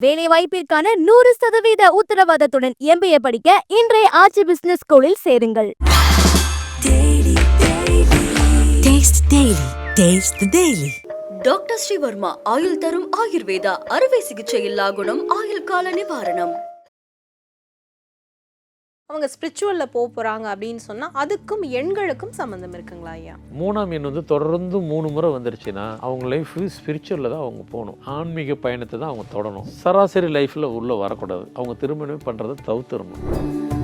வேலை வாய்ப்பிற்கான நூறு சதவீத உத்தரவாதத்துடன் எம்பிஏ படிக்க இன்றைய ஆட்சி பிசினஸ் ஸ்கூலில் சேருங்கள். டாக்டர் ஸ்ரீவர்மா ஆயுள் தரும் ஆயுர்வேதா அறுவை சிகிச்சை இல்லா குணம் ஆயுள் கால நிவாரணம். அவங்க ஸ்பிரிச்சுவலில் போக போகிறாங்க அப்படின்னு சொன்னால் அதுக்கும் எண்களுக்கும் சம்மந்தம் இருக்குங்களா ஐயா? மூணாம் எண் வந்து தொடர்ந்து மூணு முறை வந்துருச்சுன்னா அவங்க லைஃப் ஸ்பிரிச்சுவலில் தான் அவங்க போகணும். ஆன்மீக பயணத்தை தான் அவங்க தொடணும். சராசரி லைஃப்பில் உள்ளே வரக்கூடாது. அவங்க திருமணமே பண்ணுறதை தவிர்த்துடணும்.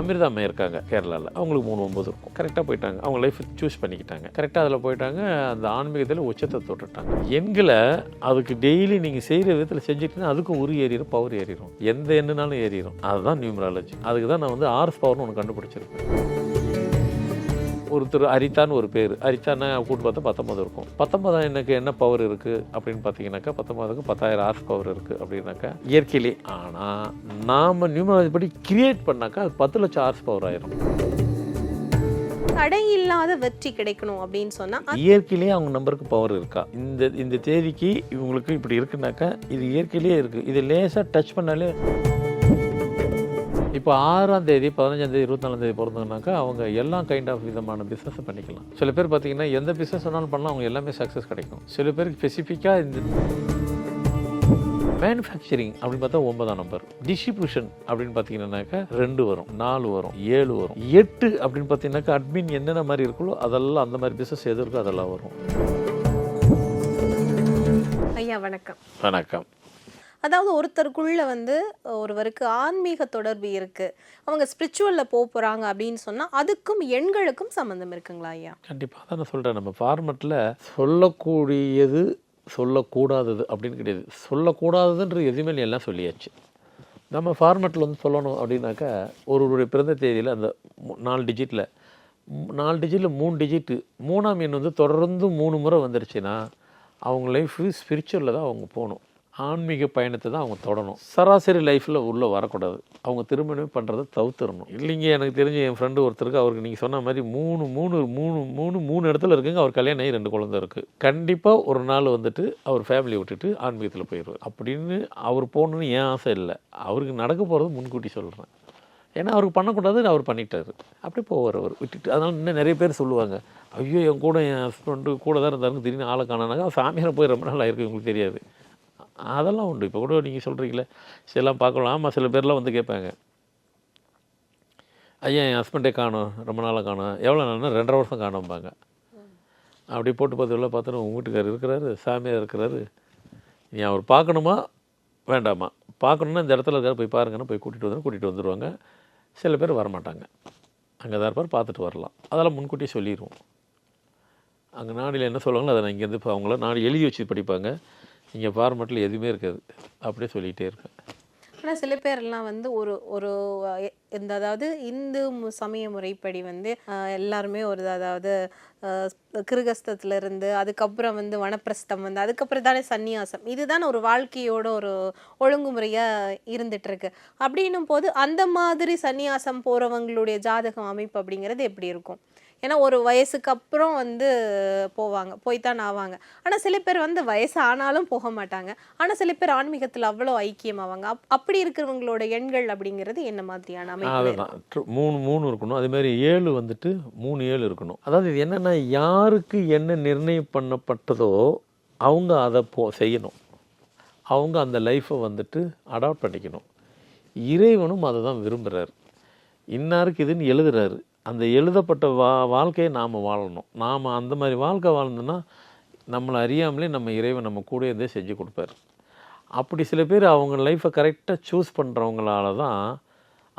அமிர்தா அம்மா இருக்காங்க கேரளாவில் அவங்களுக்கு மூணு ஒம்பது இருக்கும். கரெக்டாக போயிட்டாங்க. அவங்க லைஃப் சூஸ் பண்ணிக்கிட்டாங்க. கரெக்டாக அதில் போயிட்டாங்க. அந்த ஆன்மீகத்தில் உச்சத்தை தொட்டுட்டாங்க. எண்களை அதுக்கு டெய்லி நீங்கள் செய்கிற விதத்தில் செஞ்சுட்டீங்கன்னா அதுக்கும் உரு ஏறிடும் பவர் ஏறிடும் எந்த எண்ணுனாலும் ஏறிடும் அதுதான் நியூமராலஜி அதுக்கு தான் நான் வந்து ஆர்ஸ் பவர்னு ஒன்று கண்டுபிடிச்சிருக்கேன். ஒருத்தர் அரித்தான்னு ஒரு பேர். அரித்தான்னு கூட்டு பார்த்தா பத்தொம்பது இருக்கும். பத்தொன்பதாம் எனக்கு என்ன பவர் இருக்குது அப்படின்னு பார்த்தீங்கன்னாக்கா பத்தொன்பதுக்கு பத்தாயிரம் ஆர்ஸ் பவர் இருக்குது அப்படின்னாக்கா இயற்கையிலே. ஆனால் நாம் நியூமராலஜி படி கிரியேட் பண்ணாக்கா அது பத்து லட்சம் ஆர்ஸ் பவர் ஆயிரும். தடை இல்லாத வெற்றி கிடைக்கணும் அப்படின்னு சொன்னால் இயற்கையிலேயே அவங்க நம்பருக்கு பவர் இருக்கா? இந்த இந்த தேதிக்கு இவங்களுக்கு இப்படி இருக்குனாக்கா இது இயற்கையிலேயே இருக்குது இது லேசாக டச் பண்ணாலே இப்போ ஆறாம் தேதி பதினஞ்சாம் தேதி இருபத்தி நாலாம் தேதி பிறந்தாங்கனாக்கா அவங்க எல்லா கைண்ட் ஆஃப் விதமான பிஸ்னஸ் பண்ணிக்கலாம். சில பேர் பார்த்தீங்கன்னா எந்த பிஸ்னஸ் வேணாலும் பண்ணலாம் அவங்க எல்லாமே சக்ஸஸ் கிடைக்கும். சில பேருக்கு ஸ்பெசிஃபிக்காக இந்த மேனுஃபேக்சரிங் அப்படின்னு பார்த்தா ஒன்பதாம் நம்பர் டிஸ்ட்ரிபியூஷன் அப்படின்னு பார்த்தீங்கன்னாக்கா ரெண்டு வரும் நாலு வரும் ஏழு வரும். எட்டு அப்படின்னு பார்த்தீங்கன்னாக்கா அட்மின் என்னென்ன மாதிரி இருக்குல்லோ அதெல்லாம் அந்த மாதிரி பிஸ்னஸ் எது இருக்கோ அதெல்லாம் வரும். ஐயா வணக்கம். வணக்கம். அதாவது ஒருத்தருக்குள்ளே வந்து ஒருவருக்கு ஆன்மீக தொடர்பு இருக்குது அவங்க ஸ்பிரிச்சுவலில் போக போகிறாங்க அப்படின்னு சொன்னால் அதுக்கும் எண்களுக்கும் சம்மந்தம் இருக்குங்களா ஐயா? கண்டிப்பாக தான் நான் சொல்கிறேன் நம்ம ஃபார்மெட்டில் சொல்லக்கூடியது சொல்லக்கூடாதது அப்படின்னு கிடையாது. சொல்லக்கூடாததுன்றது எதுவுமே எல்லாம் சொல்லியாச்சு. நம்ம ஃபார்மெட்டில் வந்து சொல்லணும் அப்படின்னாக்கா ஒருவருடைய பிறந்த தேதியில் அந்த நாலு டிஜிட்டில் நாலு டிஜிட்டில் மூணு டிஜிட்டு மூணாம் எண் வந்து தொடர்ந்து மூணு முறை வந்துருச்சுன்னா அவங்க லைஃப் ஸ்பிரிச்சுவலில் தான் அவங்க போகணும். ஆன்மீக பயணத்தை தான் அவங்க தொடணும். சராசரி லைஃப்பில் உள்ளே வரக்கூடாது. அவங்க திருமணமே பண்ணுறதை தவிர்த்துடணும். இல்லைங்க எனக்கு தெரிஞ்ச என் ஃப்ரெண்டு ஒருத்தருக்கு அவருக்கு நீங்கள் சொன்ன மாதிரி மூணு மூணு மூணு மூணு மூணு இடத்துல இருக்குங்க அவர் கல்யாணம் ஆகி ரெண்டு குழந்தை இருக்குது கண்டிப்பாக ஒரு நாள் வந்துட்டு அவர் ஃபேமிலி விட்டுட்டு ஆன்மீகத்தில் போயிடுவார். அப்படின்னு அவர் போகணுன்னு ஏன் ஆசை இல்லை. அவருக்கு நடக்க போகிறது முன்கூட்டி சொல்கிறேன் ஏன்னா அவருக்கு பண்ணக்கூடாது அவர் பண்ணிட்டாரு. அப்படியே போவார் அவர் விட்டுட்டு. அதனால இன்னும் நிறைய பேர் சொல்லுவாங்க ஐயோ என் கூட என் ஹஸ்பண்டு கூட தான் இருந்தாருங்க திடீர்னு ஆளை காணானாங்க சாமியாரை போய் ரொம்ப நாள் ஆயிருக்கு உங்களுக்கு தெரியாது. அதெல்லாம் உண்டு. இப்போ கூட நீங்கள் சொல்கிறீங்களே சிலாம் பார்க்கலாம். ஆமாம் சில பேர்லாம் வந்து கேட்பாங்க. ஐயா என் ஹஸ்பண்டே காணோம். ரொம்ப நாளாக காணோம். எவ்வளோ நாள்னா ரெண்டரை வருஷம் காணோம்பாங்க. அப்படி போட்டு பார்த்து உள்ள பார்த்தோன்னா உங்கள் வீட்டுக்கார் இருக்கிறாரு சாமியார் இருக்கிறாரு. நீ அவர் பார்க்கணுமா? வேண்டாமா? பார்க்கணுன்னா இந்த இடத்துல எதாவது போய் பாருங்கன்னா போய் கூட்டிகிட்டு வந்து கூட்டிகிட்டு வந்துடுவாங்க சில பேர் வரமாட்டாங்க. அங்கே தான் இருப்பார். பார்த்துட்டு வரலாம். அதெல்லாம் முன்கூட்டியே சொல்லிடுவோம் அங்கே நாடியில் என்ன சொல்லுவாங்களோ அதை நான் இங்கேருந்து இப்போ அவங்கள நாடு எழுதி வச்சு படிப்பாங்க. இங்கே ஃபார்மெட்டில் எதுவுமே இருக்காது. அப்படியே சொல்லிகிட்டே இருப்பேன். ஆனால் சில பேர்லாம் வந்து ஒரு ஒரு இந்த அதாவது இந்து மு- சமய முறைப்படி வந்து எல்லாருமே ஒரு அதாவது அஹ், கிருகஸ்தத்துல இருந்து அதுக்கப்புறம் வந்து வனப்பிரஸ்தம் வந்து அதுக்கப்புறம் தானே சந்நியாசம். இதுதான் ஒரு வாழ்க்கையோட ஒரு ஒழுங்குமுறையா இருந்துட்டு இருக்கு அப்படின்னும் போது அந்த மாதிரி சந்நியாசம் போறவங்களுடைய ஜாதகம் அமைப்பு அப்படிங்கிறது எப்படி இருக்கும்? ஏன்னா ஒரு வயசுக்கு அப்புறம் வந்து போவாங்க போய்த்தான் ஆவாங்க. ஆனால் சில பேர் வந்து வயசு ஆனாலும் போக மாட்டாங்க. ஆனால் சில பேர் ஆன்மீகத்தில் அவ்வளோ ஐக்கியமாவாங்க. அப் அப்படி இருக்கிறவங்களோட எண்கள் அப்படிங்கிறது என்ன மாதிரியான அமைப்பு? மூணு மூணு இருக்கணும். அதுமாரி ஏழு வந்துட்டு மூணு ஏழு இருக்கணும். அதாவது இது என்னென்னா யாருக்கு என்ன நிர்ணயம் பண்ணப்பட்டதோ அவங்க அதை போ செய்யணும். அவங்க அந்த லைஃப்பை வந்துட்டு அடாப்ட் பண்ணிக்கணும். இறைவனும் அதை தான் விரும்புகிறாரு இன்னாருக்கு இதுன்னு எழுதுறாரு. அந்த எழுதப்பட்ட வா வாழ்க்கையை நாம் வாழணும். நாம் அந்த மாதிரி வாழ்க்கை வாழ்ந்தோன்னா நம்மளை அறியாமலே நம்ம இறைவன் நம்ம கூட இருந்தே செஞ்சு கொடுப்பாரு. அப்படி சில பேர் அவங்க லைஃப்பை கரெக்டாக சூஸ் பண்ணுறவங்களால தான்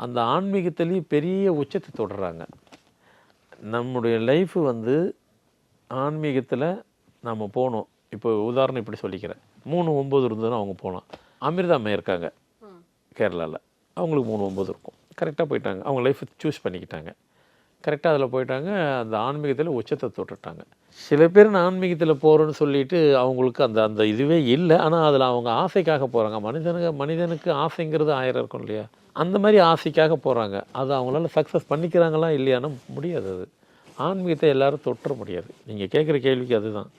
அந்த ஆன்மீகத்திலேயே பெரிய உச்சத்தை தொடுறாங்க நம்முடைய லைஃப் வந்து ஆன்மீகத்தில் நம்ம போகணும் இப்போ உதாரணம் இப்படி சொல்லிக்கிறேன். மூணு ஒம்பது இருந்ததுன்னா அவங்க போகலாம் அமிர்தா அம்மா இருக்காங்க கேரளாவில் அவங்களுக்கு மூணு ஒம்பது இருக்கும். கரெக்டாக போயிட்டாங்க. அவங்க லைஃப்பை சூஸ் பண்ணிக்கிட்டாங்க. கரெக்டாக அதில் போயிட்டாங்க. அந்த ஆன்மீகத்தில் உச்சத்தை தொட்டுட்டாங்க. சில பேர் நான் ஆன்மீகத்தில் போகிறேன்னு சொல்லிட்டு அவங்களுக்கு அந்த அந்த இதுவே இல்லை. ஆனால் அதில் அவங்க ஆசைக்காக போகிறாங்க மனிதனுக்கு மனிதனுக்கு ஆசைங்கிறது ஆயிரம் இருக்கும் இல்லையா? அந்த மாதிரி ஆசைக்காக போகிறாங்க அது அவங்களால சக்ஸஸ் பண்ணிக்கிறாங்களா இல்லையான்னு முடியாது அது. ஆன்மீகத்தை எல்லாரும் தொட்டுற முடியாது. நீங்கள் கேட்குற கேள்விக்கு அதுதான்.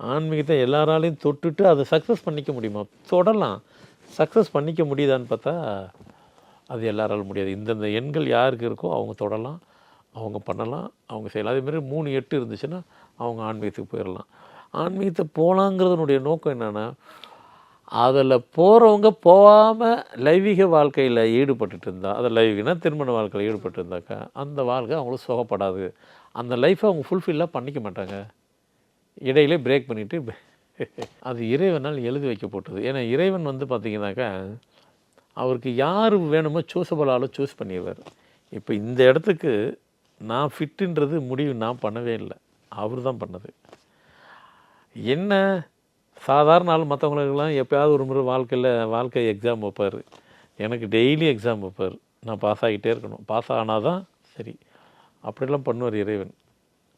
ஆன்மீகத்தை எல்லாராலையும் தொட்டுட்டு அதை சக்ஸஸ் பண்ணிக்க முடியுமா? தொடலாம். சக்ஸஸ் பண்ணிக்க முடியுதான்னு பார்த்தா அது எல்லாராலும் முடியாது. இந்தந்த எண்கள் யாருக்கு இருக்கோ அவங்க தொடலாம். அவங்க பண்ணலாம். அவங்க செய்யலாம் அதேமாதிரி மூணு எட்டு இருந்துச்சுன்னா அவங்க ஆன்மீகத்துக்கு போயிடலாம் ஆன்மீகத்தை போகலாங்கிறதுனுடைய நோக்கம் என்னென்னா அதில் போகிறவங்க போகாமல் லைவிக வாழ்க்கையில் ஈடுபட்டுட்டு இருந்தா அதை லைவிகனா திருமண வாழ்க்கையில் ஈடுபட்டு இருந்தாக்கா அந்த வாழ்க்கை அவங்களுக்கு சுகப்படாது. அந்த லைஃப்பை அவங்க ஃபுல்ஃபில்லாக பண்ணிக்க மாட்டாங்க. இடையிலே பிரேக் பண்ணிவிட்டு அது இறைவனால் எழுதி வைக்கப்பட்டது. ஏன்னா இறைவன் வந்து பார்த்திங்கனாக்கா அவருக்கு யார் வேணுமோ சூஸபிள் சூஸ் பண்ணிடுவார் இப்போ இந்த இடத்துக்கு நான் ஃபிட்டுன்றது முடிவு நான் பண்ணவே இல்லை. அவர் தான் பண்ணது. என்ன? சாதாரண ஆள் மற்றவங்களுக்கெல்லாம் எப்பயாவது ஒரு முறை வாழ்க்கையில் வாழ்க்கை எக்ஸாம் வைப்பார். எனக்கு டெய்லி எக்ஸாம் வைப்பார். நான் பாஸ் ஆகிட்டே இருக்கணும். பாஸ் ஆனால் தான் சரி. அப்படிலாம் பண்ணுவார் இறைவன்.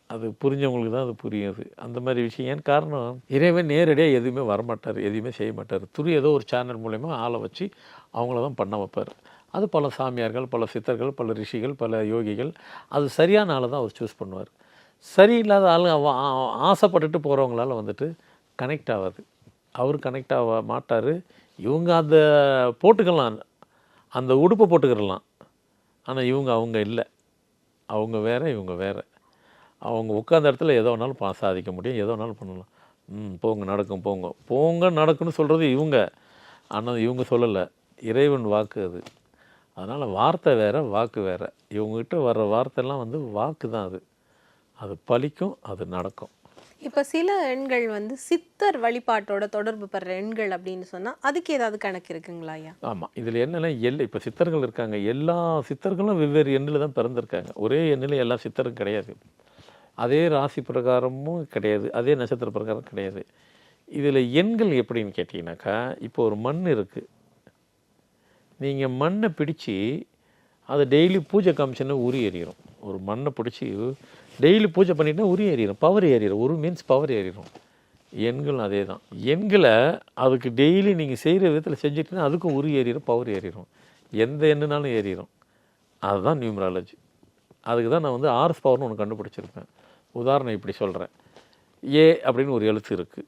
அது புரிஞ்சவங்களுக்கு தான் அது புரியும் அது. அந்த மாதிரி விஷயம். ஏன் காரணம்? இறைவன் நேரடியாக எதுவுமே வரமாட்டார். எதுவுமே செய்ய மாட்டார். துரு ஏதோ ஒரு சேனல் மூலயமா ஆளை வச்சு அவங்கள தான் பண்ண வைப்பார். அது பல சாமியார்கள் பல சித்தர்கள் பல ரிஷிகள் பல யோகிகள். அது சரியான ஆளை தான் அவர் சூஸ் பண்ணுவார். சரியில்லாத ஆள் அவ- ஆசைப்பட்டுட்டு போகிறவங்களால வந்துட்டு கனெக்ட் ஆகாது. அவர் கனெக்ட் ஆக மாட்டார். இவங்க அந்த போட்டுக்கலாம். அந்த உடுப்பை போட்டுக்கிடலாம் ஆனால் இவங்க அவங்க இல்லை. அவங்க வேறு இவங்க வேறு. அவங்க உட்காந்த இடத்துல எதோ வேணாலும் பா சாதிக்க முடியும். எதோ வேணாலும் பண்ணலாம். ம் போங்க நடக்கும் போங்க. போங்க நடக்குன்னு சொல்கிறது இவங்க. ஆனால் இவங்க சொல்லலை. இறைவன் வாக்கு அது. அதனால் வார்த்தை வேற வாக்கு வேற. இவங்ககிட்ட வர்ற வார்த்தைலாம் வந்து வாக்கு தான் அது. அது பலிக்கும் அது நடக்கும். இப்போ சில எண்கள் வந்து சித்தர் வழிபாட்டோட தொடர்பு பெற எண்கள் அப்படின்னு சொன்னா அதுக்கு ஏதாவது கணக்கு இருக்குங்களா ஐயா? ஆமாம் இதில் என்னென்னா எல் இப்போ சித்தர்கள் இருக்காங்க. எல்லா சித்தர்களும் வெவ்வேறு எண்ணில் தான் பிறந்திருக்காங்க. ஒரே எண்ணில் எல்லா சித்தரும் கிடையாது. அதே ராசி பிரகாரமும் கிடையாது. அதே நட்சத்திர பிரகாரம் கிடையாது. இதில் எண்கள் எப்படின்னு கேட்டிங்கனாக்கா இப்போ ஒரு மண் இருக்குது நீங்கள் மண்ணை பிடிச்சி அதை டெய்லி பூஜை காமிச்சுன்னா உரி எறிகிறோம் ஒரு மண்ணை பிடிச்சி டெய்லி பூஜை பண்ணிட்டா உரி ஏறிடும் பவர் ஏறிடும் ஒரு மீன்ஸ் பவர் ஏறிடும் எண்கள் அதே தான் எண்களை அதுக்கு டெய்லி நீங்கள் செய்கிற விதத்தில் செஞ்சிட்டீங்கன்னா அதுக்கும் உரி ஏறிடும் பவர் ஏறிடும் எந்த எண்ணுனாலும் ஏறிடும் அதுதான் நியூமராலஜி அதுக்கு தான் நான் வந்து ஆர்ஸ் பவர்னு ஒன்று கண்டுபிடிச்சிருப்பேன். உதாரணம் இப்படி சொல்கிறேன் ஏ அப்படின்னு ஒரு எழுத்து இருக்குது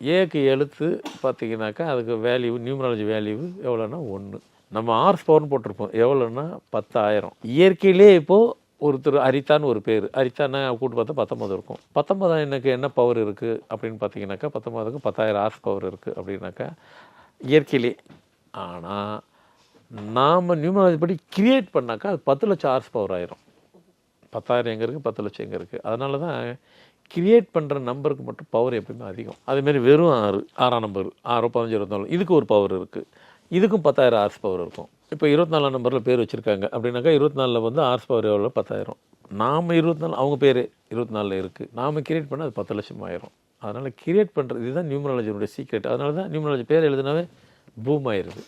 ஏக்கு எழுத்து பார்த்தீங்கன்னாக்கா அதுக்கு வேல்யூ நியூமராலஜி வேல்யூ எவ்வளோன்னா ஒன்று நம்ம ஆர்ஸ் பவர்னு போட்டிருப்போம். எவ்வளோன்னா பத்தாயிரம். இயற்கையிலே இப்போது ஒருத்தர் அரித்தான்னு ஒரு பேர். அரித்தான்னா கூட்டு பார்த்தா பத்தொம்பது இருக்கும். பத்தொம்பதாம் எனக்கு என்ன பவர் இருக்குது அப்படின்னு பார்த்தீங்கன்னாக்கா பத்தொம்பதுக்கு பத்தாயிரம் ஆர்ஸ் பவர் இருக்குது அப்படின்னாக்கா இயற்கையிலே. ஆனால் நாம் நியூமராலஜி படி கிரியேட் பண்ணாக்கா அது பத்து லட்சம் ஆர்ஸ் பவர் ஆயிரும். பத்தாயிரம் எங்கே இருக்குது பத்து லட்சம் எங்கே இருக்குது அதனால தான் கிரியேட் பண்ணுற நம்பருக்கு மட்டும் பவர் எப்பயுமே அதிகம். அதேமாரி வெறும் ஆறு ஆறாம் நம்பர் ஆறு பதினஞ்சு இருபத்தாலு இதுக்கு ஒரு பவர் இருக்குது இதுக்கும் பத்தாயிரம் ஆர்ஸ் பவர் இருக்கும். இப்போ இருபத்தி நாலாம் நம்பரில் பேர் வச்சுருக்காங்க. அப்படின்னாக்கா இருபத்தி நாலில் வந்து ஆர்ஸ் பவர் எவ்வளோ பத்தாயிரம். நாம் இருபத்தி நாலு அவங்க பேர் இருபத்தி நாலில் இருக்குது நாம் கிரியேட் பண்ணால் அது பத்து லட்சம் ஆயிரும். அதனால் கிரியேட் பண்ணுறது இதுதான் நியூமராலஜினுடைய சீக்ரெட் அதனால தான் நியூமராலஜி பேர் எழுதினாவே பூம் ஆயிடுது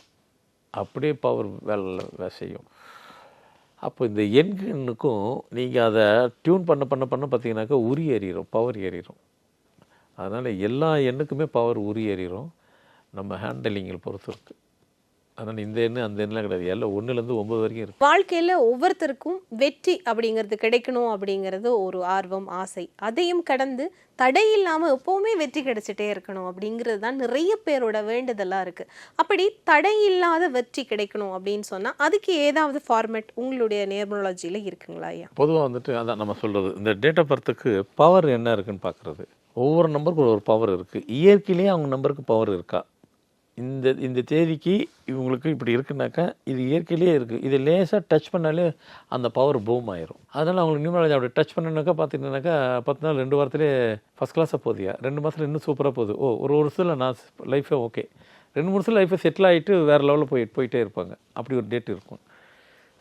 அப்படியே பவர் வேலை வேலை செய்யும். அப்போ இந்த எண்களுக்கும் நீங்கள் அதை டியூன் பண்ண பண்ண பண்ண பார்த்தீங்கன்னாக்கா உரி ஏறிடும் பவர் ஏறிடும் அதனால் எல்லா எண்ணுக்குமே பவர் உரி ஏறிடும் நம்ம ஹேண்டலிங்கில் பொறுத்து இருக்குது அதனால் இந்த எண்ணு அந்த எண்ணெலாம் கிடையாது. எல்லாம் ஒன்றுலேருந்து ஒம்பது வரைக்கும் இருக்குது வாழ்க்கையில ஒவ்வொருத்தருக்கும் வெற்றி அப்படிங்கிறது கிடைக்கணும் அப்படிங்கிறது ஒரு ஆர்வம் ஆசை. அதையும் கடந்து தடை இல்லாம எப்பவுமே வெற்றி கிடைச்சிட்டே இருக்கணும் அப்படிங்கிறது தான் நிறைய பேரோட வேண்டுதலா இருக்கு. அப்படி தடை இல்லாத வெற்றி கிடைக்கணும் அப்படின்னு சொன்னா அதுக்கு ஏதாவது ஃபார்மேட் உங்களுடைய நேர்மலாஜியில இருக்குங்களா ஐயா? பொதுவாக வந்துட்டு அதான் நம்ம சொல்கிறது இந்த டேட் ஆஃப் பர்த்துக்கு பவர் என்ன இருக்குன்னு பார்க்குறது ஒவ்வொரு நம்பருக்கும் ஒரு பவர் இருக்குது இயற்கையிலேயே அவங்க நம்பருக்கு பவர் இருக்கா? இந்த இந்த தேதிக்கு இவங்களுக்கு இப்படி இருக்குனாக்கா இது இயற்கையிலேயே இருக்குது இது லேசாக டச் பண்ணாலே அந்த பவர் பூம் ஆயிரும். அதனால் அவங்களுக்கு நியூமராலஜி அப்படி டச் பண்ணினாக்கா பார்த்தீங்கன்னாக்கா பத்து நாள் ரெண்டு வாரத்திலே ஃபஸ்ட் கிளாஸாக போதியா ரெண்டு மாதத்தில் இன்னும் சூப்பராக போகுது. ஓ ஒரு வருஷத்தில் நான் லைஃபே ஓகே ரெண்டு மூணு வருஷம் லைஃபை செட்டில் ஆகிட்டு வேறு லெவலில் போய் போயிட்டே இருப்பாங்க. அப்படி ஒரு டேட் இருக்கும்.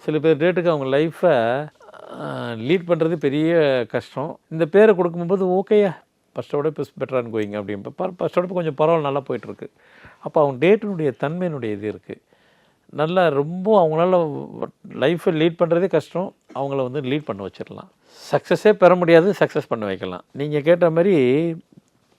சில பேர் டேட்டுக்கு அவங்க லைஃப்பை லீட் பண்ணுறது பெரிய கஷ்டம். இந்த பேரை கொடுக்கும்போது ஓகேயா ஃபஸ்ட்டோட இப்போ பெட்டரான்னு கோயிங்க அப்படின்னு ஃபஸ்ட்டோட இப்போ கொஞ்சம் பரவாயில்ல நல்லா போயிட்டுருக்கு அப்போ அவங்க டேட்டினுடைய தன்மையினுடைய இது இருக்குது நல்லா ரொம்ப அவங்களால லைஃப்பை லீட் பண்ணுறதே கஷ்டம். அவங்கள வந்து லீட் பண்ண வச்சிடலாம். சக்ஸஸே பெற முடியாது சக்ஸஸ் பண்ண வைக்கலாம். நீங்கள் கேட்ட மாதிரி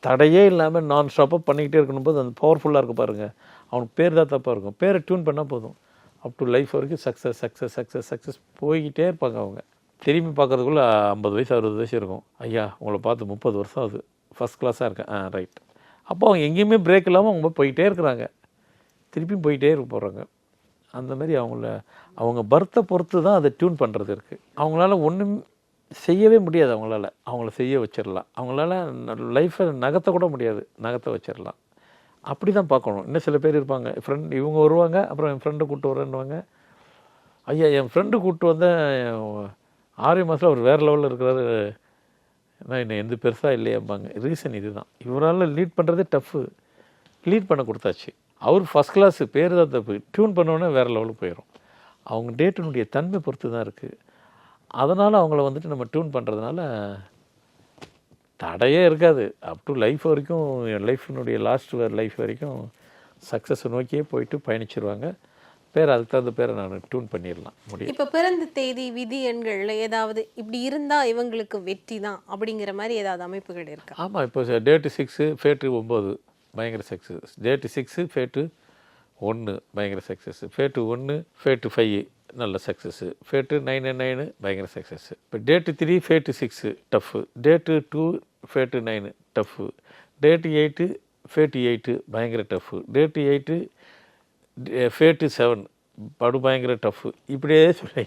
தடையே இல்லாமல் நான் ஸ்டாப்பாக பண்ணிக்கிட்டே இருக்கணும் போது அந்த பவர்ஃபுல்லாக இருக்க பாருங்கள் அவனுக்கு பேர் தான் தப்பாக இருக்கும். பேரை டியூன் பண்ணால் போதும். அப் டு லைஃப் வரைக்கும் சக்ஸஸ் சக்ஸஸ் சக்ஸஸ் சக்ஸஸ் போய்கிட்டே இருப்பாங்க அவங்க. திரும்பி பார்க்குறதுக்குள்ளே ஐம்பது வயசு அறுபது வயசு இருக்கும். ஐயா உங்களை பார்த்து முப்பது வருஷம் ஆகுது. ஃபஸ்ட் கிளாஸாக இருக்கேன். ஆ ரைட் அப்போ அவங்க எங்கேயுமே பிரேக் இல்லாமல் அவங்க போயிட்டே இருக்கிறாங்க. திருப்பியும் போயிட்டே இருக்க போகிறாங்க அந்த மாதிரி அவங்கள அவங்க பர்த்தை பொறுத்து தான் அதை டியூன் பண்ணுறது இருக்குது அவங்களால ஒன்றும் செய்யவே முடியாது அவங்களால. அவங்கள செய்ய வச்சிடலாம் அவங்களால லைஃப்பை நகர்த்த கூட முடியாது. நகர்த்த வச்சிடலாம் அப்படி தான் பார்க்கணும். இன்னும் சில பேர் இருப்பாங்க. ஃப்ரெண்ட் இவங்க வருவாங்க அப்புறம் என் ஃப்ரெண்டை கூப்பிட்டு வரேன்னுவாங்க. ஐயா என் ஃப்ரெண்டு கூப்பிட்டு வந்த ஆறு மாதத்தில் அவர் வேறு லெவலில் இருக்கிறாரு. ஆனால் இன்னும் எந்த பெருசாக இல்லையாம்பாங்க. ரீசன் இதுதான். இவரால் லீட் பண்ணுறதே டஃப்பு லீட் பண்ண கொடுத்தாச்சு. அவர் ஃபஸ்ட் கிளாஸு பேர் தான் தப்பு. டியூன் பண்ணோன்னே வேறு லெவலுக்கு போயிடும் அவங்க டேட்டினுடைய தன்மை பொறுத்து தான் இருக்குது அதனால் அவங்கள வந்துட்டு நம்ம டியூன் பண்ணுறதுனால தடையே இருக்காது. அப் டு லைஃப் வரைக்கும் என் லைஃபினுடைய லாஸ்ட் லைஃப் வரைக்கும் சக்ஸஸ் நோக்கியே போயிட்டு பயணிச்சிருவாங்க. பேர் அதுக்கு தகுந்த பேரை நான் டியூன் பண்ணிடலாம். முடியும். இப்போ பிறந்த தேதி விதி எண்கள்ல ஏதாவது இப்படி இருந்தா இவங்களுக்கு வெற்றி தான் அப்படிங்கிற மாதிரி ஏதாவது அமைப்புகள் இருக்கா? ஆமாம் இப்போ டேட்டு சிக்ஸு ஃபேட்டு ஒம்பது பயங்கர சக்ஸஸ் டேட்டு சிக்ஸு ஃபேட்டு ஒன்று பயங்கர சக்ஸஸ் ஃபேட்டு ஒன்று ஃபேட்டு ஃபைவ் நல்ல சக்ஸஸ்ஸு ஃபேட்டு நைனு நைனு பயங்கர சக்ஸஸ் இப்போ date three fate six tough date two fate nine tough date eight fate eight பயங்கர tough date eight fate seven படு பயங்கர tough இப்படியே சொல்லி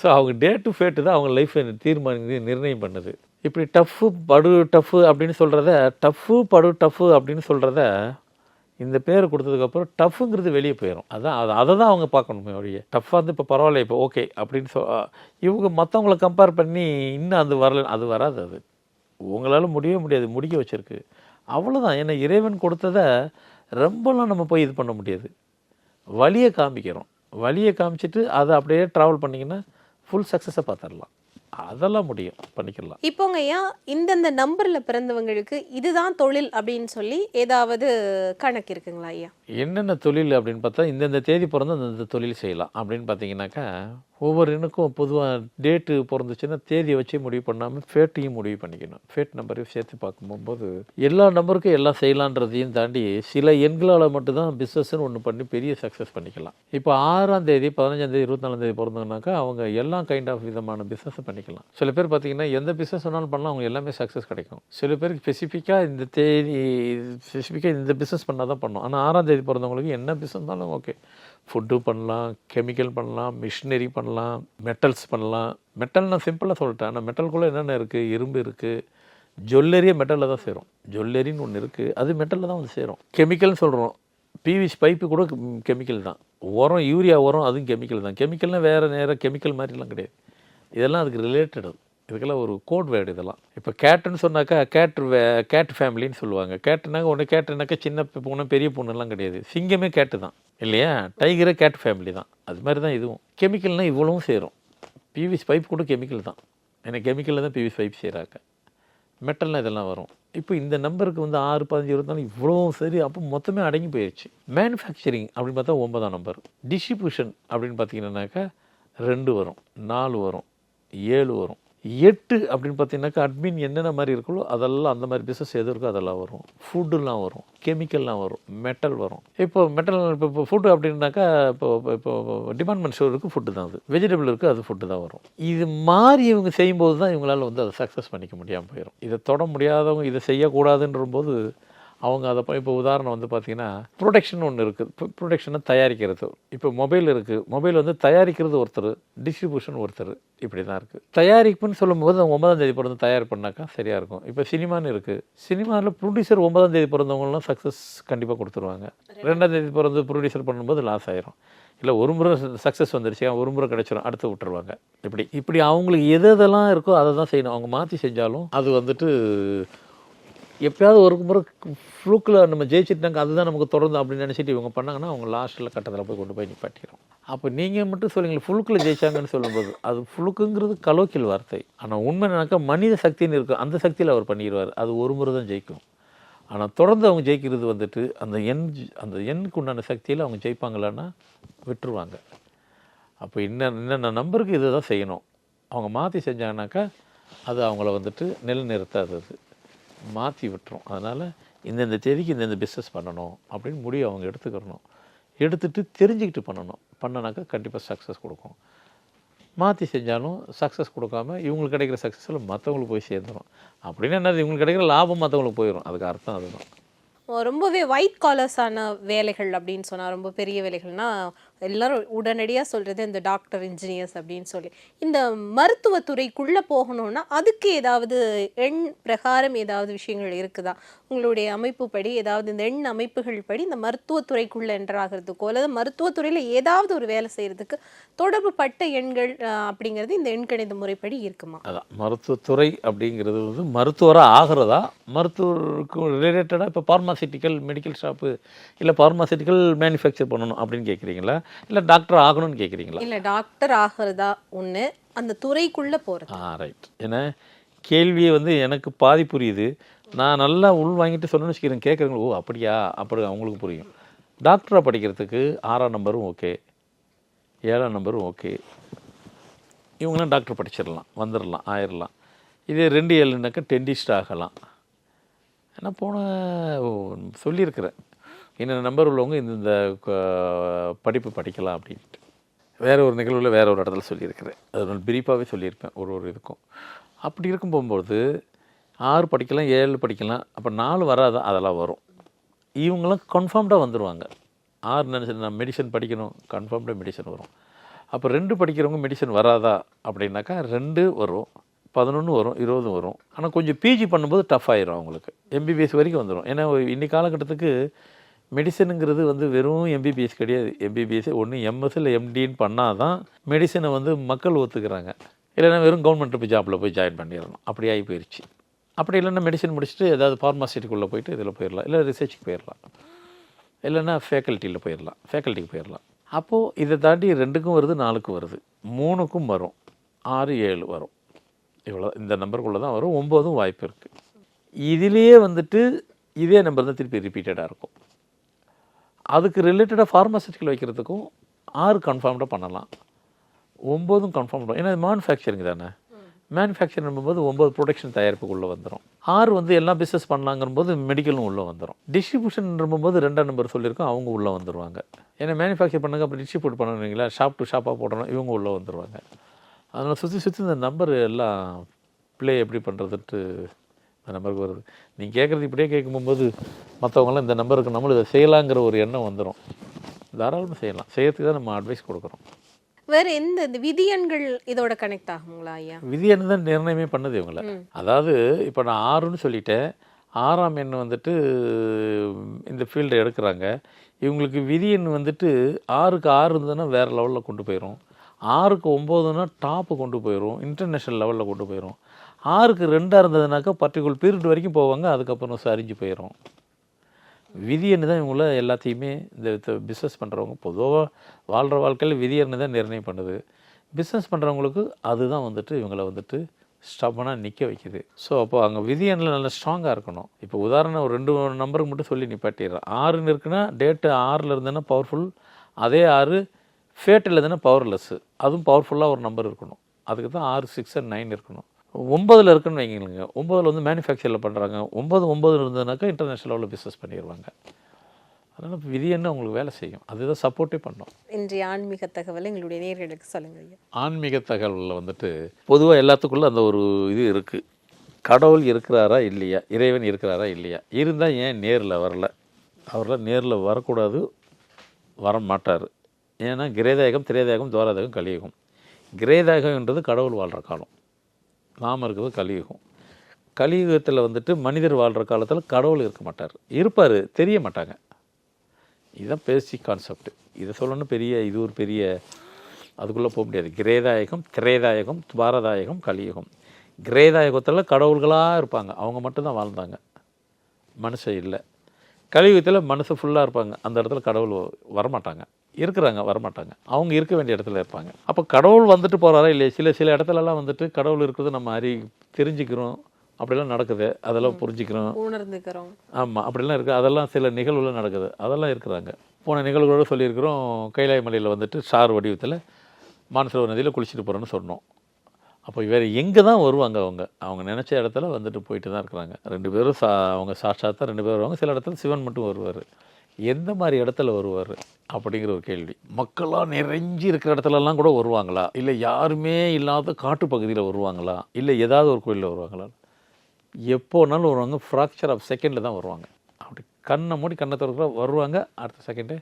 ஸோ அவங்க டே டு ஃபேட்டு தான் அவங்க லைஃப்பை தீர்மானி நிர்ணயம் பண்ணுது. இப்படி டஃப்பு படு டஃப்பு அப்படின்னு சொல்கிறத டஃப்பு படு டஃப்பு அப்படின்னு சொல்கிறத இந்த பேர் கொடுத்ததுக்கப்புறம் டஃப்புங்கிறது வெளியே போயிடும் அதான் அதை அதை தான் அவங்க பார்க்கணுமே ஒழிய. டஃப்பாக வந்து இப்போ பரவாயில்ல இப்போ ஓகே அப்படின்னு சொ இவங்க மற்றவங்கள கம்பேர் பண்ணி இன்னும் அது வரல அது வராது அது. உங்களால் முடியவே முடியாது முடிக்க வச்சுருக்கு. அவ்வளோதான் ஏன்னா இறைவன் கொடுத்ததை ரொம்பலாம் நம்ம போய் இது பண்ண முடியாது. வழியை காமிக்கிறோம் வழியை காமிச்சிட்டு அதை அப்படியே ட்ராவல் பண்ணிங்கன்னா ஃபுல் சக்ஸஸை பார்த்துடலாம் அதெல்லாம் முடியும். பண்ணிக்கலாம். இப்போங்க ஐயா இந்தந்த நம்பர்ல பிறந்தவங்களுக்கு இதுதான் தொழில் அப்படின்னு சொல்லி ஏதாவது கணக்கு இருக்குங்களா ஐயா? என்னென்ன தொழில் அப்படின்னு பார்த்தா இந்தந்த தேதி பிறந்தா இந்த தொழில் செய்யலாம் அப்படின்னு பார்த்தீங்கன்னாக்கா ஒவ்வொரு இனுக்கும் பொதுவாக டேட்டு பிறந்துச்சுன்னா தேதியை வச்சே முடிவு பண்ணாமல் ஃபேட்டையும் முடிவு பண்ணிக்கணும். ஃபேட் நம்பரையும் சேர்த்து பார்க்கும்போது எல்லா நம்பருக்கும் எல்லாம் செய்யலான்றதையும் தாண்டி சில எண்களால் மட்டும்தான் பிஸ்னஸ்ன்னு ஒன்று பண்ணி பெரிய சக்ஸஸ் பண்ணிக்கலாம். இப்போ ஆறாம் தேதி பதினஞ்சாந்தேதி தேதி தேதி பிறந்தாங்கனாக்கா அவங்க எல்லா கைண்ட் ஆஃப் விதமான பிஸ்னஸை பண்ணிக்கலாம். சில பேர் பார்த்தீங்கன்னா எந்த பிஸ்னஸ் வேணாலும் பண்ணலாம் அவங்க எல்லாமே சக்ஸஸ் கிடைக்கும். சில பேருக்கு ஸ்பெசிஃபிக்காக இந்த தேதி ஸ்பெசிஃபிக்காக இந்த பிஸ்னஸ் பண்ணால் தான் பண்ணும். ஆனால் ஆறாம் தேதி பிறந்தவங்களுக்கு என்ன பிஸ்னஸ் இருந்தாலும் ஓகே ஃபுட்டு பண்ணலாம் கெமிக்கல் பண்ணலாம் மிஷினரி பண்ணலாம் மெட்டல்ஸ் பண்ணலாம். மெட்டல் நான் சிம்பிளாக சொல்லிட்டேன். ஆனால் மெட்டல்குள்ளே என்னென்ன இருக்குது இரும்பு இருக்குது ஜுவல்லரியே மெட்டலில் தான் சேரும். ஜுவல்லரின்னு ஒன்று இருக்குது அது மெட்டலில் தான் வந்து சேரும். கெமிக்கல்னு சொல்கிறோம் பிவிசி பைப்பு கூட கெமிக்கல் தான். உரம் யூரியா உரம் அதுவும் கெமிக்கல் தான். கெமிக்கல்னால் வேறு நேரம் கெமிக்கல் மாதிரிலாம் கிடையாது. இதெல்லாம் அதுக்கு ரிலேட்டடு இதுக்கெல்லாம் ஒரு கோட் வேர்டு இதெல்லாம். இப்போ கேட்டுன்னு சொன்னாக்கா கேட் வே கேட் ஃபேமிலின்னு சொல்லுவாங்க. கேட்டுனாக்க ஒன்று கேட்டுனாக்கா சின்ன பூனை பெரிய பூனைலாம் கிடையாது. சிங்கமே கேட்டு தான். இல்லையா? டைகரே கேட் ஃபேமிலி தான். அது மாதிரி தான் இதுவும். கெமிக்கல்னால் இவ்வளவும் சேரும். பிவிஸ் பைப் கூட கெமிக்கல் தான். ஏன்னா கெமிக்கலில் தான் பிவிஸ் பைப் செய்கிறாங்க மெட்டல்னால் இதெல்லாம் வரும். இப்போ இந்த நம்பருக்கு வந்து ஆறு பதினஞ்சு இருபத்தாலும் இவ்வளோ சரி அப்போ மொத்தமே அடங்கி போயிடுச்சு மேனுஃபேக்சரிங் அப்படின்னு பார்த்தா ஒன்பதாம் நம்பர் டிஸ்ட்ரிபியூஷன் அப்படின்னு பார்த்தீங்கன்னாக்கா ரெண்டு வரும் நாலு வரும் ஏழு வரும். எட்டு அப்படின்னு பார்த்தீங்கன்னாக்கா அட்மின் என்னென்ன மாதிரி இருக்கோ அதெல்லாம் அந்த மாதிரி பிஸ்னஸ் எது இருக்கோ அதெல்லாம் வரும். ஃபுட்டுலாம் வரும். கெமிக்கல்லாம் வரும். மெட்டல் வரும். இப்போ மெட்டல் இப்போ இப்போ ஃபுட்டு அப்படின்னாக்கா இப்போ இப்போ டிபார்ட்மெண்ட் ஸ்டோர் இருக்குது ஃபுட்டு தான் அது. வெஜிடபிள் இருக்குது அது ஃபுட்டு தான் வரும். இது மாதிரி இவங்க செய்யும்போது தான் இவங்களால வந்து அதை சக்ஸஸ் பண்ணிக்க முடியாமல் போயிடும் இதை தொட முடியாதவங்க இதை செய்யக்கூடாதுன்ற போது அவங்க அதை இப்போ உதாரணம் வந்து பார்த்தீங்கன்னா ப்ரொடெக்ஷன் ஒன்று இருக்குது ப்ரொடெக்ஷனை தயாரிக்கிறது. இப்போ மொபைல் இருக்குது மொபைல் வந்து தயாரிக்கிறது ஒருத்தர் டிஸ்ட்ரிபியூஷன் ஒருத்தர். இப்படி தான் இருக்குது தயாரிப்புன்னு சொல்லும்போது அவங்க ஒன்பதாம் தேதி பிறந்து தயார் பண்ணாக்கா சரியாக இருக்கும். இப்போ சினிமான்னு இருக்குது சினிமாவில் ப்ரொடியூசர் ஒன்பதாம் தேதி பிறந்தவங்களாம் சக்ஸஸ் கண்டிப்பாக கொடுத்துருவாங்க. ரெண்டாம் தேதி பிறந்து ப்ரொடியூசர் பண்ணும்போது லாஸ் ஆயிரும். இல்லை ஒரு முறை சக்ஸஸ் வந்துருச்சு. ஒரு முறை கிடைச்சிரும். அடுத்து விட்டுருவாங்க. இப்படி இப்படி அவங்களுக்கு எது எதெல்லாம் இருக்கோ அதை தான் செய்யணும். அவங்க மாற்றி செஞ்சாலும் அது வந்துட்டு எப்பயாவது ஒரு முறை ஃப்ளூக்கில் நம்ம ஜெயிச்சிட்டாங்க அதுதான் நமக்கு தொடர்ந்து அப்படின்னு நினச்சிட்டு இவங்க பண்ணாங்கன்னா அவங்க லாஸ்ட்டில் கட்டத்தில் போய் கொண்டு போய் நிப்பாட்டிக்கிறோம் அப்போ நீங்கள் மட்டும் சொல்லுங்கள் ஃபுளுக்கில் ஜெயிச்சாங்கன்னு சொல்லும்போது அது ஃபுளுக்குங்கிறது கலோக்கியல் வார்த்தை. ஆனால் உண்மை நினைக்கா மனித சக்தின்னு இருக்கும் அந்த சக்தியில் அவர் பண்ணிடுவார். அது ஒரு முறை தான் ஜெயிக்கும். ஆனால் தொடர்ந்து அவங்க ஜெயிக்கிறது வந்துட்டு அந்த எண் அந்த எண்ணுக்கு உண்டான சக்தியில் அவங்க ஜெயிப்பாங்களான்னா விட்டுருவாங்க. அப்போ இன்ன இன்னென்ன நம்பருக்கு இதை தான் செய்யணும். அவங்க மாற்றி செஞ்சாங்கனாக்கா அது அவங்கள வந்துட்டு நிலைநிறுத்தாது அது. மாற்றி விட்டுரும். அதனால் இந்தந்த தேதிக்கு இந்தந்த பிஸ்னஸ் பண்ணணும் அப்படின்னு முடிவு அவங்க எடுத்துக்கிறணும். எடுத்துட்டு தெரிஞ்சுக்கிட்டு பண்ணணும். பண்ணனாக்கா கண்டிப்பாக சக்ஸஸ் கொடுக்கும். மாற்றி செஞ்சாலும் சக்ஸஸ் கொடுக்காம இவங்களுக்கு கிடைக்கிற சக்ஸஸில் மற்றவங்களுக்கு போய் சேர்ந்துடும் அப்படின்னு என்னது? இவங்களுக்கு கிடைக்கிற லாபம் மற்றவங்களுக்கு போயிடும் அதுக்கு அர்த்தம் அதுதான். ரொம்பவே ஒயிட் காலர்ஸான வேலைகள் அப்படின்னு சொன்னால் ரொம்ப பெரிய வேலைகள்னா எல்லாரும் உடனடியாக சொல்கிறது இந்த டாக்டர் இன்ஜினியர்ஸ் அப்படின்னு சொல்லி. இந்த மருத்துவத்துறைக்குள்ளே போகணும்னா அதுக்கு ஏதாவது எண் பிரகாரம் ஏதாவது விஷயங்கள் இருக்குதா? உங்களுடைய அமைப்பு படி ஏதாவது இந்த எண் அமைப்புகள் படி இந்த மருத்துவத்துறைக்குள்ள என்டராகிறதுக்கோ அல்லது மருத்துவத்துறையில் ஏதாவது ஒரு வேலை செய்கிறதுக்கு தொடர்பு பட்ட எண்கள் அப்படிங்கிறது இந்த எண்கணித முறைப்படி இருக்குமா? அதான். மருத்துவத்துறை அப்படிங்கிறது வந்து மருத்துவராக ஆகிறதா? மருத்துவருக்கு ரிலேட்டடாக இப்போ பார்மாசிட்டிக்கல் மெடிக்கல் ஷாப்பு இல்லை பார்மாசிட்டிக்கல் மேனுஃபேக்சர் பண்ணணும் அப்படின்னு கேட்குறீங்களா இல்லை டாக்டர் ஆகணும்னு கேட்குறீங்களா இல்ல டாக்டர் ஆகிறதா ஒண்ணு அந்த துறைக்குள்ள போறது. ஆ ரைட் ஏன்னா கேள்வியை வந்து எனக்கு பாதி புரியுது. நான் நல்லா உள் வாங்கிட்டு சொன்னேன்னு வச்சுக்கிறேன் கேட்குறவங்க ஓ அப்படியா? அப்படி அவங்களுக்கு புரியும். டாக்டராக படிக்கிறதுக்கு ஆறாம் நம்பரும் ஓகே ஏழாம் நம்பரும் ஓகே. இவங்களாம் டாக்டர் படிச்சிடலாம் வந்துடலாம் ஆயிடலாம் இதே ரெண்டு ஏழுனாக்கா டென்டிஸ்ட் ஆகலாம். ஏன்னா போன சொல்லியிருக்கிறேன். என்னென்ன நம்பர் உள்ளவங்க இந்த படிப்பு படிக்கலாம் அப்படின்ட்டு. வேறு ஒரு நிகழ்வில் வேறு ஒரு இடத்துல சொல்லியிருக்கிறேன். அது நான் பிரீஃபாகவே சொல்லியிருப்பேன் ஒரு ஒரு இதுக்கும். அப்படி இருக்கும் போகும்போது ஆறு படிக்கலாம் ஏழு படிக்கலாம் அப்போ நாலு வராதா அதெல்லாம் வரும். இவங்களாம் கன்ஃபார்ம்டாக வந்துடுவாங்க ஆறு நினச்சி நான் மெடிசன் படிக்கணும் கன்ஃபார்ம்டாக மெடிசன் வரும். அப்போ ரெண்டு படிக்கிறவங்க மெடிசன் வராதா அப்படின்னாக்கா ரெண்டு வரும் பதினொன்று வரும் இருபது வரும். ஆனால் கொஞ்சம் பிஜி பண்ணும்போது டஃப் ஆயிரும் அவங்களுக்கு. எம்பிபிஎஸ் வரைக்கும் வந்துடும் ஏன்னா இன்னைக்கு காலகட்டத்துக்கு மெடிசனுங்கிறது வந்து வெறும் எம்பிபிஎஸ் கிடையாது. எம்பிபிஎஸ் ஒன்று எம்எஸ் இல்லை எம்டின்னு பண்ணால் தான் மெடிசனை வந்து மக்கள் ஒத்துக்கிறாங்க. இல்லைன்னா வெறும் கவர்மெண்ட் போய் ஜாப்பில் போய் ஜாயின் பண்ணிடணும். அப்படி ஆகி போயிடுச்சு அப்படி இல்லைன்னா மெடிசன் முடிச்சுட்டு ஏதாவது ஃபார்மாசிட்டிக்குள்ளே போயிட்டு இதில் போயிடலாம். இல்லை ரிசர்ச்சுக்கு போயிடலாம். இல்லைன்னா ஃபேக்கல்ட்டியில் போயிடலாம். ஃபேக்கல்ட்டிக்கு போயிடலாம். அப்போது இதை தாண்டி ரெண்டுக்கும் வருது நாலுக்கும் வருது. மூணுக்கும் வரும். ஆறு ஏழு வரும். இவ்வளோ இந்த நம்பருக்குள்ளே தான் வரும். ஒம்போதும் வாய்ப்பு இருக்குது இதிலேயே வந்துட்டு இதே நம்பர் தான் திருப்பி ரிப்பீட்டடாக இருக்கும். அதுக்கு ரிலேட்டடாக ஃபார்மாசிட்டிக்கல் வைக்கிறதுக்கும் ஆறு கன்ஃபார்ம்டாக பண்ணலாம். ஒம்போதும் கன்ஃபார்ம் ஏன்னா மேனுஃபேக்சரிங் தானே? மேனுஃபேக்சரிங் போது ஒம்பது ப்ரொடக்ஷன் தயாரிப்புக்குள்ளே வந்துடும் ஆறு வந்து எல்லாம் பிஸ்னஸ் பண்ணலாங்கிற போது மெடிக்கலும் உள்ளே வந்துடும் டிஸ்ட்ரிபியூஷன் போது ரெண்டாம் நம்பர் சொல்லியிருக்கோம் அவங்க உள்ளே வந்துடுவாங்க ஏன்னா மேனுஃபேக்சர் பண்ணுங்க அப்புறம் டிஸ்ட்ரிபியூட் பண்ணணுங்களா ஷாப் டு ஷாப்பாக போடணும் இவங்க உள்ளே வந்துடுவாங்க அதனால் சுற்றி சுற்றி இந்த நம்பர் எல்லாம் ப்ளே எப்படி பண்ணுறதுன்ட்டு இந்த நம்பருக்கு வருது. நீங்கள் கேட்குறது இப்படியே கேட்கும்போது மற்றவங்களாம் இந்த நம்பருக்கு நம்மளும் இதை செய்யலாங்கிற ஒரு எண்ணம் வந்துடும் தாராளமாக செய்யலாம். செய்யறதுக்கு தான் நம்ம அட்வைஸ் கொடுக்குறோம். வேற எந்த விதியன்கள் இதோட கனெக்ட் ஆகுங்களா ஐயா? விதி என்ன தான் நிர்ணயமே பண்ணுது இவங்கள. அதாவது இப்போ நான் ஆறுன்னு சொல்லிட்டேன். ஆறாம் எண் வந்துட்டு இந்த ஃபீல்டை எடுக்கிறாங்க. இவங்களுக்கு விதி எண் வந்துட்டு ஆறுக்கு ஆறு இருந்ததுன்னா வேறு லெவலில் கொண்டு போயிடும் ஆறுக்கு ஒம்போதுன்னா டாப்பு கொண்டு போயிடும் இன்டர்நேஷ்னல் லெவலில் கொண்டு போயிடும் ஆறுக்கு ரெண்டாக இருந்ததுனாக்கா பர்டிகுலர் பீரியட் வரைக்கும் போவாங்க அதுக்கப்புறம் சரிஞ்சு போயிடும் விதியன்னு தான் இவங்கள எல்லாத்தையுமே இந்த பிஸ்னஸ் பண்ணுறவங்க பொதுவாக வாழ்கிற வாழ்க்கையில் விதியன்னு தான் நிர்ணயம் பண்ணுது. பிஸ்னஸ் பண்ணுறவங்களுக்கு அதுதான் வந்துட்டு இவங்களை வந்துட்டு ஸ்டப்பனாக நிற்க வைக்குது. ஸோ அப்போ அங்கே விதியனில் நல்லா ஸ்ட்ராங்காக இருக்கணும். இப்போ உதாரணம் ஒரு ரெண்டு நம்பருக்கு மட்டும் சொல்லி நிப்பாட்டிடுறேன். ஆறுன்னு இருக்குன்னா டேட்டு ஆறில் இருந்ததுன்னா பவர்ஃபுல் அதே ஆறு ஃபேட்டில் இருந்ததுன்னா பவர்லெஸ்ஸு அதுவும் பவர்ஃபுல்லாக ஒரு நம்பர் இருக்கணும். அதுக்கு தான் ஆறு சிக்ஸ் அண்ட் நைன் இருக்கணும். ஒம்பதில் இருக்குன்னு வைங்களேங்க. ஒம்பதில் வந்து மேனுஃபேக்சரில் பண்ணுறாங்க ஒம்பது ஒம்பது இருந்ததுனாக்கா இன்டர்நேஷ்னல் லெவலில் பிஸ்னஸ் பண்ணிடுவாங்க அதனால் விதி என்ன? அவங்களுக்கு வேலை செய்யும். அதுதான் சப்போர்ட்டே பண்ணோம். இன்றைய ஆன்மீக தகவலை எங்களுடைய நேர்களுக்கு சொல்லுங்க ஐயா. ஆன்மீக தகவலில் வந்துட்டு பொதுவாக எல்லாத்துக்குள்ள அந்த ஒரு இது இருக்குது கடவுள் இருக்கிறாரா இல்லையா? இறைவன் இருக்கிறாரா இல்லையா? இருந்தால் ஏன் நேரில் வரல? அவரெல்லாம் நேரில் வரக்கூடாது வர மாட்டார் ஏன்னா கிரேதாயகம் திரேதாயகம் துவாராதகம் கலியுகம். கிரேதாயகம்ன்றது கடவுள் வாழ்கிற காலம். நாம் இருக்கிறது கலியுகம். கலியுகத்தில் வந்துட்டு மனிதர் வாழ்கிற காலத்தில் கடவுள் இருக்க மாட்டார். இருப்பார் தெரிய மாட்டாங்க. இதுதான் பேசிக் கான்செப்ட் இதை சொல்லணும் பெரிய இது ஒரு பெரிய அதுக்குள்ளே போக முடியாது. கிரேதாயகம் திரேதாயகம் துவாரதாயகம் கலியுகம். கிரேதாயகத்தில் கடவுள்களாக இருப்பாங்க. அவங்க மட்டும்தான் வாழ்ந்தாங்க. மனுஷன் இல்லை. கலியுகத்தில் மனுஷன் ஃபுல்லாக இருப்பாங்க. அந்த இடத்துல கடவுள் வரமாட்டாங்க. இருக்கிறாங்க வரமாட்டாங்க. அவங்க இருக்க வேண்டிய இடத்துல இருப்பாங்க. அப்போ கடவுள் வந்துட்டு போகிறாரா இல்லையா? சில சில இடத்துலலாம் வந்துட்டு கடவுள் இருக்கிறது நம்ம அறி தெரிஞ்சுக்கிறோம். அப்படிலாம் நடக்குது. அதெல்லாம் புரிஞ்சுக்கிறோம். உணர்ந்துக்கிறோம். ஆமாம் அப்படிலாம் இருக்குது அதெல்லாம் சில நிகழ்வுலாம் நடக்குது. அதெல்லாம் இருக்கிறாங்க. போன நிகழ்வுகளோட சொல்லியிருக்கிறோம். கைலாய மலையில் வந்துட்டு சார் வடிவத்தில் மானசரோவர் நதியில் குளிச்சுட்டு போகிறோன்னு சொன்னோம். அப்போ வேறு எங்கே தான் வருவாங்க அவங்க? அவங்க நினச்ச இடத்துல வந்துட்டு போயிட்டு தான் இருக்கிறாங்க. ரெண்டு பேரும் சா அவங்க சாட்சாத்தான் ரெண்டு பேரும் வருவாங்க. சில இடத்துல சிவன் மட்டும் வருவார். எந்த மாதிரி இடத்துல வருவார் அப்படிங்கிற ஒரு கேள்வி. மக்களாக நிறைஞ்சி இருக்கிற இடத்துலலாம் கூட வருவாங்களா? இல்லை யாருமே இல்லாத காட்டு பகுதியில் வருவாங்களா? இல்லை ஏதாவது ஒரு கோயிலில் வருவாங்களா? எப்போனாலும் வருவாங்க. ஃப்ராக்சர் ஆஃப் செகண்டில் தான் வருவாங்க. அப்படி கண்ணை மூடி கண்ணை திறக்கிற வருவாங்க. அடுத்த செகண்டே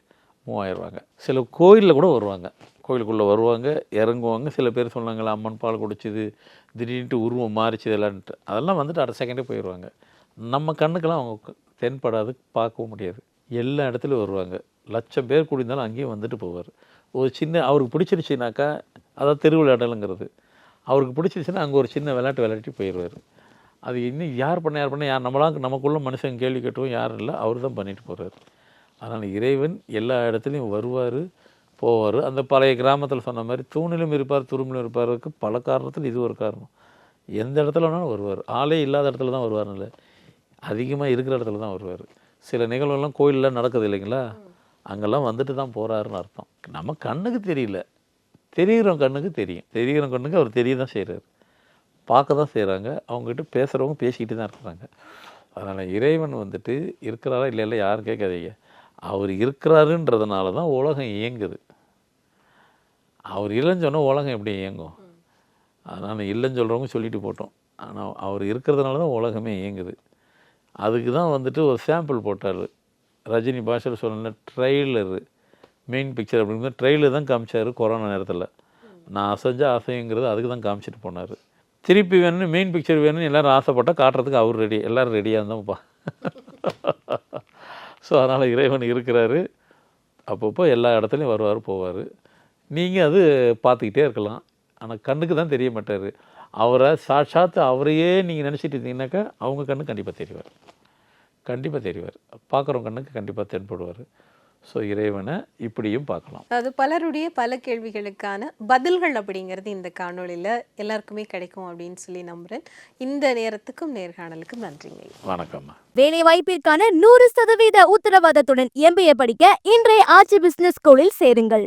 மூவாயிருவாங்க சில கோயிலில் கூட வருவாங்க. கோயிலுக்குள்ளே வருவாங்க இறங்குவாங்க. சில பேர் சொன்னாங்களே அம்மன் பால் குடிச்சிது திடீர்னுட்டு உருவம் மாறிச்சு இதெல்லாம்ட்டு அதெல்லாம் வந்துட்டு அடுத்த செகண்டே போயிடுவாங்க. நம்ம கண்ணுக்கெல்லாம் அவங்க தென்படாது பார்க்கவும் முடியாது. எல்லா இடத்துலையும் வருவாங்க. லட்சம் பேர் கூடியிருந்தாலும் அங்கேயும் வந்துட்டு போவார். ஒரு சின்ன அவருக்கு பிடிச்சிருச்சுனாக்கா அதாவது திருவிளையாடலுங்கிறது. அவருக்கு பிடிச்சிருச்சுன்னா அங்கே ஒரு சின்ன விளையாட்டு விளையாட்டி போயிடுவார் அது இன்னும் யார் பண்ண யார் பண்ண யார் நம்மளாம் நமக்குள்ள மனுஷன் கேள்வி கேட்டவும் யாரும் இல்லை அவர் தான் பண்ணிட்டு போகிறார் அதனால் இறைவன் எல்லா இடத்துலையும் வருவார் போவார். அந்த பழைய கிராமத்தில் சொன்ன மாதிரி தூணிலும் இருப்பார் துரும்பிலும் இருப்பாருக்கு பல காரணத்தில் இது ஒரு காரணம். எந்த இடத்துல வேணாலும் வருவார். ஆளே இல்லாத இடத்துல தான் வருவார்னு அதிகமாக இருக்கிற இடத்துல தான் வருவார். சில நிகழ்வுகள்லாம் கோயிலில் நடக்குது இல்லைங்களா? அங்கெல்லாம் வந்துட்டு தான் போகிறாருன்னு அர்த்தம். நம்ம கண்ணுக்கு தெரியல. தெரிகிற கண்ணுக்கு தெரியும். தெரிகிற கண்ணுக்கு அவர் தெரிய தான் செய்கிறார் பார்க்க தான் செய்கிறாங்க அவங்ககிட்ட பேசுகிறவங்க பேசிக்கிட்டு தான் இருக்கிறாங்க. அதனால் இறைவன் வந்துட்டு இருக்கிறாரா இல்லை இல்லை யாரும் கேட்காதீங்க. அவர் இருக்கிறாருன்றதுனால தான் உலகம் இயங்குது. அவர் இல்லைன்னு சொன்னால் உலகம் எப்படி இயங்கும்? அதனால் இல்லைன்னு சொல்கிறவங்க சொல்லிட்டு போட்டோம். ஆனால் அவர் இருக்கிறதுனால தான் உலகமே இயங்குது. அதுக்கு தான் வந்துட்டு ஒரு சாம்பிள் போட்டார். ரஜினி பாஷையில் சொன்ன ட்ரெய்லரு மெயின் பிக்சர் அப்படிங்கிறது ட்ரெய்லர் தான் காமிச்சார் கொரோனா நேரத்தில். நான் அசைஞ்சா அசையுங்கிறது அதுக்கு தான் காமிச்சிட்டு போனார். திருப்பி வேணும்னு மெயின் பிக்சர் வேணும்னு எல்லோரும் ஆசைப்பட்டால் காட்டுறதுக்கு அவர் ரெடி எல்லோரும் ரெடியாக இருந்தோம்ப்பா ஸோ அதனால் இறைவன் இருக்கிறாரு. அப்பப்போ எல்லா இடத்துலையும் வருவார் போவார். நீங்கள் அது பார்த்துக்கிட்டே இருக்கலாம். ஆனால் கண்ணுக்கு தான் தெரிய மாட்டார். அவரை சாட்சாத்து அவரையே நீங்கள் நினச்சிட்டு இருந்தீங்கன்னாக்கா அவங்க கண்ணு கண்டிப்பாக தெரிவார். கண்டிப்பாக தெரிவார். பார்க்குறவங்க கண்ணுக்கு கண்டிப்பாக தென்படுவார். ஸோ இறைவனை இப்படியும் பார்க்கலாம். அதாவது பலருடைய பல கேள்விகளுக்கான பதில்கள் அப்படிங்கிறது இந்த காணொளியில் எல்லாருக்குமே கிடைக்கும் அப்படின்னு சொல்லி நம்புகிறேன் இந்த நேரத்துக்கும் நேர்காணலுக்கும் நன்றிங்க. வணக்கம்மா வேலை வாய்ப்பிற்கான நூறு சதவீத உத்தரவாதத்துடன் எம்பிஏ படிக்க இன்றைய ஆட்சி பிசினஸ் ஸ்கூலில் சேருங்கள்.